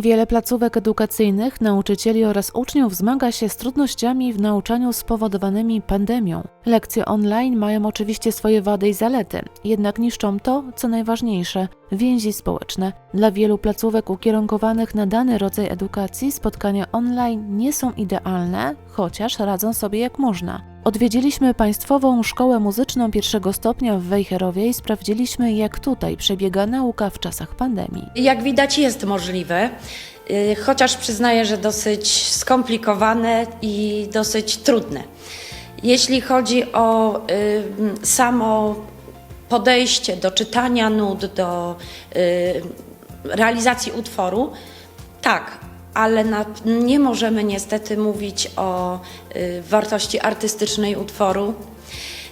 Wiele placówek edukacyjnych, nauczycieli oraz uczniów zmaga się z trudnościami w nauczaniu spowodowanymi pandemią. Lekcje online mają oczywiście swoje wady i zalety, jednak niszczą to, co najważniejsze więzi społeczne. Dla wielu placówek ukierunkowanych na dany rodzaj edukacji spotkania online nie są idealne, chociaż radzą sobie jak można. Odwiedziliśmy Państwową Szkołę Muzyczną pierwszego stopnia w Wejherowie i sprawdziliśmy, jak tutaj przebiega nauka w czasach pandemii. Jak widać jest możliwe, y, chociaż przyznaję, że dosyć skomplikowane i dosyć trudne. Jeśli chodzi o y, samo podejście do czytania nut, do y, realizacji utworu, tak, ale na, nie możemy niestety mówić o y, wartości artystycznej utworu.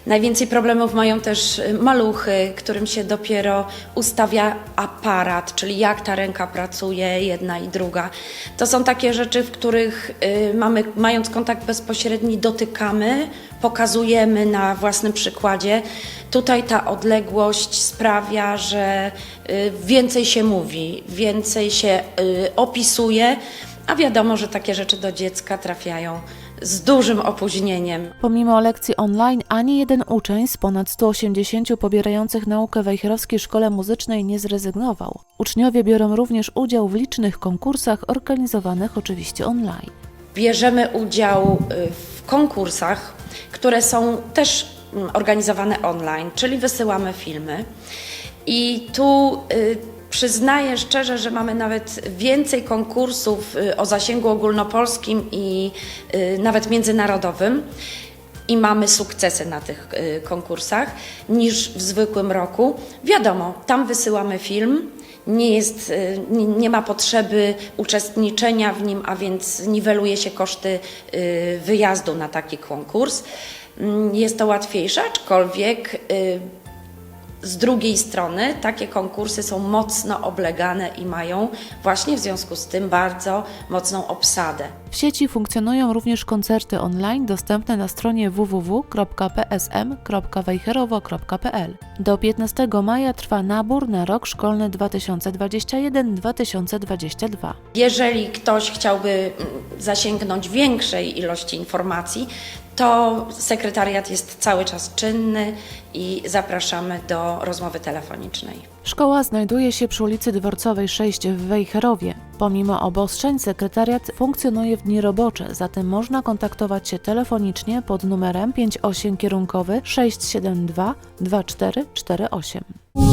Najwięcej problemów mają też y, maluchy, którym się dopiero ustawia aparat, czyli jak ta ręka pracuje, jedna i druga. To są takie rzeczy, w których y, mamy, mając kontakt bezpośredni, dotykamy, pokazujemy na własnym przykładzie. Tutaj ta odległość sprawia, że y, więcej się mówi, więcej się opisuje, a wiadomo, że takie rzeczy do dziecka trafiają z dużym opóźnieniem. Pomimo lekcji online, ani jeden uczeń z ponad 180 pobierających naukę w Wejherowskiej Szkole Muzycznej nie zrezygnował. Uczniowie biorą również udział w licznych konkursach organizowanych oczywiście online. Bierzemy udział y, w konkursach, które są też mm, organizowane online, czyli wysyłamy filmy. I tu y, przyznaję szczerze, że mamy nawet więcej konkursów y, o zasięgu ogólnopolskim i y, nawet międzynarodowym. I mamy sukcesy na tych y, konkursach niż w zwykłym roku. Wiadomo, tam wysyłamy film, nie, jest, nie, ma potrzeby uczestniczenia w nim, a więc niweluje się koszty wyjazdu na taki konkurs. Mm, Jest to łatwiejsze, aczkolwiek z drugiej strony takie konkursy są mocno oblegane i mają właśnie w związku z tym bardzo mocną obsadę. W sieci funkcjonują również koncerty online dostępne na stronie www.psm.wejherowo.pl. Do 15 maja trwa nabór na rok szkolny 2021-2022. Jeżeli ktoś chciałby mm, zasięgnąć większej ilości informacji, to sekretariat jest cały czas czynny i zapraszamy do rozmowy telefonicznej. Szkoła znajduje się przy ulicy Dworcowej 6 w Wejherowie. Pomimo obostrzeń sekretariat funkcjonuje w dni robocze, zatem można kontaktować się telefonicznie pod numerem 58 kierunkowy 672 2448.